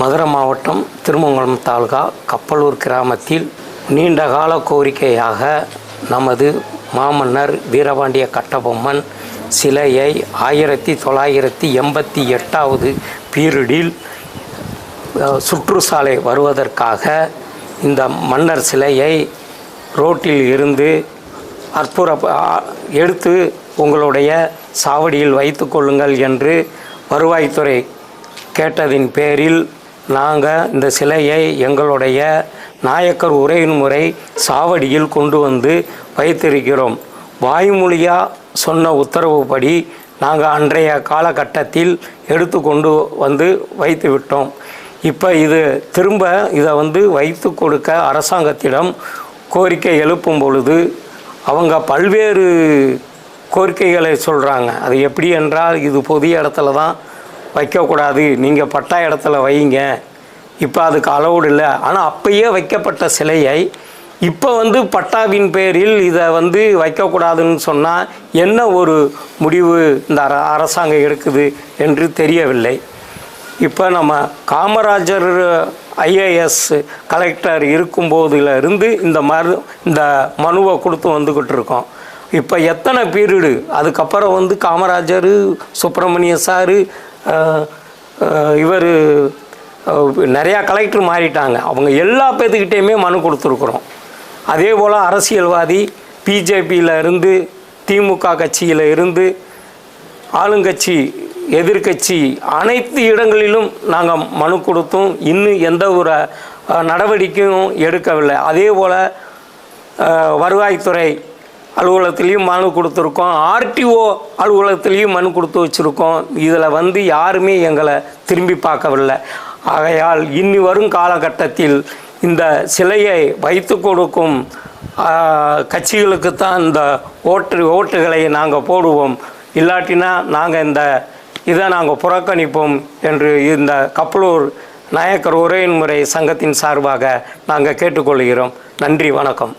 மதுரை மாவட்டம் திருமங்கலம் தாலுகா கப்பலூர் கிராமத்தில் நீண்டகால கோரிக்கையாக நமது மாமன்னர் வீரபாண்டிய கட்டபொம்மன் சிலையை ஆயிரத்தி தொள்ளாயிரத்தி எண்பத்தி எட்டாவது பீரியடில் சுற்றுச்சாலை வருவதற்காக இந்த மன்னர் சிலையை ரோட்டில் இருந்து அற்புற எடுத்து உங்களுடைய சாவடியில் வைத்து கொள்ளுங்கள் என்று வருவாய்த்துறை கேட்டதின் பேரில் நாங்கள் இந்த சிலையை எங்களுடைய நாயக்கர் உரையின் முறை சாவடியில் கொண்டு வந்து வைத்திருக்கிறோம். வாய்மொழியாக சொன்ன உத்தரவுப்படி நாங்கள் அன்றைய காலகட்டத்தில் எடுத்து கொண்டு வந்து வைத்து விட்டோம். இப்போ இது திரும்ப இதை வந்து வைத்து கொடுக்க அரசாங்கத்திடம் கோரிக்கை எழுப்பும் பொழுது அவங்க பல்வேறு கோரிக்கைகளை சொல்கிறாங்க அது எப்படி என்றால் இது புதிய இடத்துல தான் வைக்கக்கூடாது. நீங்கள் பட்டா இடத்துல வைங்க. இப்போ அதுக்கு அளவுடு இல்லை. ஆனால் அப்பயே வைக்கப்பட்ட சிலையை இப்போ வந்து பட்டாவின் பேரில் இதை வந்து வைக்கக்கூடாதுன்னு சொன்னால் என்ன ஒரு முடிவு இந்த அர அரசாங்கம் எடுக்குது என்று தெரியவில்லை. இப்போ நம்ம காமராஜர் ஐஏஎஸ் கலெக்டர் இருக்கும்போதுலேருந்து இந்த மரு இந்த மனுவை கொடுத்து வந்துக்கிட்டு இருக்கோம். இப்போ எத்தனை பீரியடு? அதுக்கப்புறம் வந்து காமராஜர் சுப்பிரமணிய சாரு இவர் நிறையா கலெக்டர் மாறிட்டாங்க. அவங்க எல்லா பேர்த்துக்கிட்டேயுமே மனு கொடுத்துருக்குறோம். அதே போல் அரசியல்வாதி பிஜேபியில் இருந்து திமுக கட்சியில் இருந்து ஆளுங்கட்சி எதிர்க்கட்சி அனைத்து இடங்களிலும் நாங்கள் மனு கொடுத்தும் இன்னும் எந்த ஒரு நடவடிக்கையும் எடுக்கவில்லை. அதே போல் வருவாய்த்துறை அலுவலகத்துலேயும் மனு கொடுத்துருக்கோம். ஆர்டிஓ அலுவலகத்துலேயும் மனு கொடுத்து வச்சுருக்கோம். இதில் வந்து யாருமே எங்களை திரும்பி பார்க்கவில்லை. ஆகையால் இனி வரும் காலகட்டத்தில் இந்த சிலையை வைத்து கொடுக்கும் கட்சிகளுக்குத்தான் இந்த ஓட்டு ஓட்டுகளை நாங்கள் போடுவோம். இல்லாட்டினா நாங்கள் இந்த இதை நாங்கள் புறக்கணிப்போம் என்று இந்த கப்பலூர் நாயக்கர் உரையின் முறை சங்கத்தின் சார்பாக நாங்கள் கேட்டுக்கொள்கிறோம். நன்றி வணக்கம்.